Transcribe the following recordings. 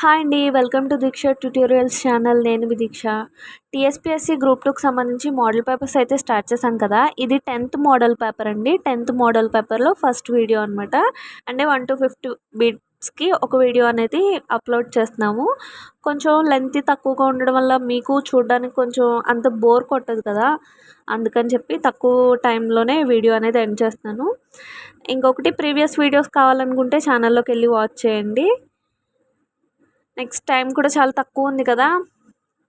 Hi అండి welcome to Deeksha tutorials channel. నేను మీ దీక్ష. టీఎస్పీఎస్సీ గ్రూప్ టూకి సంబంధించి మోడల్ పేపర్స్ అయితే స్టార్ట్ చేశాం కదా. ఇది టెన్త్ మోడల్ పేపర్ అండి. టెన్త్ మోడల్ పేపర్లో ఫస్ట్ వీడియో అనమాట అంటే వన్ టు ఫిఫ్టీ బీట్స్కి ఒక వీడియో అనేది అప్లోడ్ చేస్తున్నాము. కొంచెం లెంత్ తక్కువగా ఉండడం వల్ల మీకు చూడడానికి కొంచెం అంత బోర్ కొట్టదు కదా. అందుకని చెప్పి తక్కువ టైంలోనే వీడియో అనేది ఎండ్ చేస్తున్నాను. ఇంకొకటి ప్రీవియస్ వీడియోస్ కావాలనుకుంటే ఛానల్లోకి వెళ్ళి వాచ్ చేయండి. నెక్స్ట్ టైం కూడా చాలా తక్కువ ఉంది కదా.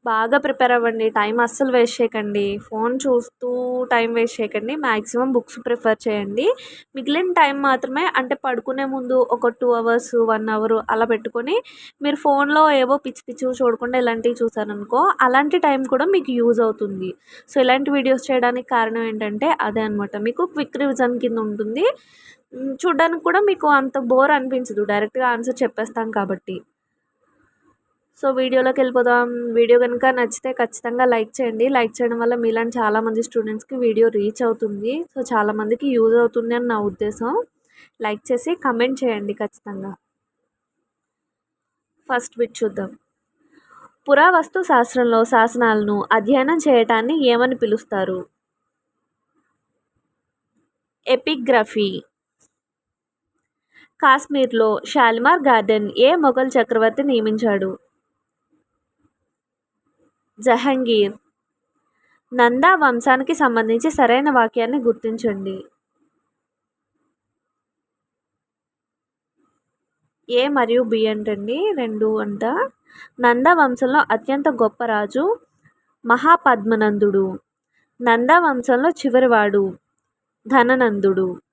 బాగా ప్రిపేర్ అవ్వండి. టైం అస్సలు వేస్ట్ చేయకండి. ఫోన్ చూస్తూ టైం వేస్ట్ చేయకండి. మ్యాక్సిమం బుక్స్ ప్రిఫర్ చేయండి. మిగిలిన టైం మాత్రమే అంటే పడుకునే ముందు ఒక టూ అవర్స్ వన్ అవర్ అలా పెట్టుకొని మీరు ఫోన్లో ఏవో పిచ్చి పిచ్చి చూడకుండా ఇలాంటివి చూసారనుకో అలాంటి టైం కూడా మీకు యూజ్ అవుతుంది. సో ఇలాంటి వీడియోస్ చేయడానికి కారణం ఏంటంటే అదే అనమాట మీకు క్విక్ రివిజన్ కింద ఉంటుంది. చూడడానికి కూడా మీకు అంత బోర్ అనిపించదు. డైరెక్ట్గా ఆన్సర్ చెప్పేస్తాం కాబట్టి. సో వీడియోలోకి వెళ్ళిపోదాం. వీడియో కనుక నచ్చితే ఖచ్చితంగా లైక్ చేయండి. లైక్ చేయడం వల్ల మీలాంటి చాలామంది స్టూడెంట్స్కి వీడియో రీచ్ అవుతుంది. సో చాలామందికి యూజ్ అవుతుంది అని నా ఉద్దేశం. లైక్ చేసి కమెంట్ చేయండి ఖచ్చితంగా. ఫస్ట్ బిట్ చూద్దాం. పురావస్తు శాస్త్రంలో శాసనాలను అధ్యయనం చేయటాన్ని ఏమని పిలుస్తారు? ఎపిగ్రఫీ కాశ్మీర్లో షాలిమార్ గార్డెన్ ఏ మొఘల్ చక్రవర్తి నియమించాడు? జహంగీర్. నందా వంశానికి సంబంధించి సరైన వాక్యాన్ని గుర్తించండి. ఏ మరియు బి అంటండి రెండు అంట. నంద వంశంలో అత్యంత గొప్ప రాజు మహాపద్మనందుడు. నంద వంశంలో చివరివాడు ధననందుడు.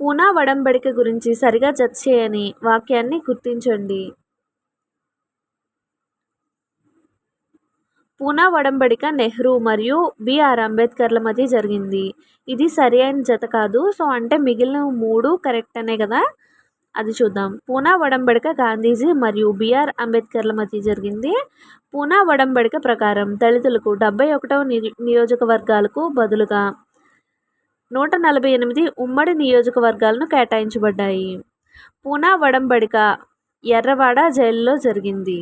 పూనా వడంబడిక గురించి సరిగా జత చేయని వాక్యాన్ని గుర్తించండి. పూనా వడంబడిక నెహ్రూ మరియు బిఆర్ అంబేద్కర్ల మధ్య జరిగింది. ఇది సరి అయిన జత కాదు. సో అంటే మిగిలిన మూడు కరెక్ట్ అనే కదా? అది చూద్దాం. పూనా వడంబడిక గాంధీజీ మరియు బిఆర్ అంబేద్కర్ల మధ్య జరిగింది. పూనా వడంబడిక ప్రకారం దళితులకు డెబ్బై ఒకటవ నియోజకవర్గాలకు బదులుగా నూట నలభై ఎనిమిది ఉమ్మడి నియోజకవర్గాలను కేటాయించబడ్డాయి. పూనా వడంబడిక ఎర్రవాడ జైలులో జరిగింది.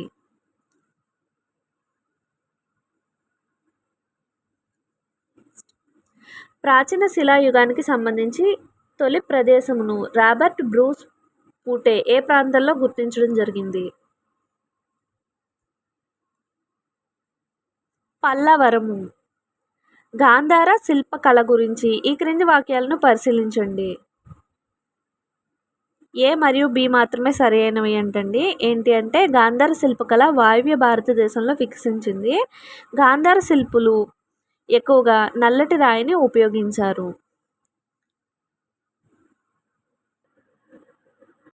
ప్రాచీన శిలాయుగానికి సంబంధించి తొలి ప్రదేశమును రాబర్ట్ బ్రూస్ పూటే ఏ ప్రాంతంలో గుర్తించడం జరిగింది? పల్లవరము. గాంధార శిల్పకళ గురించి ఈ క్రింది వాక్యాలను పరిశీలించండి. ఏ మరియు బి మాత్రమే సరైనవి అంటండి. ఏంటి అంటే గాంధార శిల్పకళ వాయువ్య భారతదేశంలో వికసించింది. గాంధార శిల్పులు ఎక్కువగా నల్లటి రాయిని ఉపయోగించారు.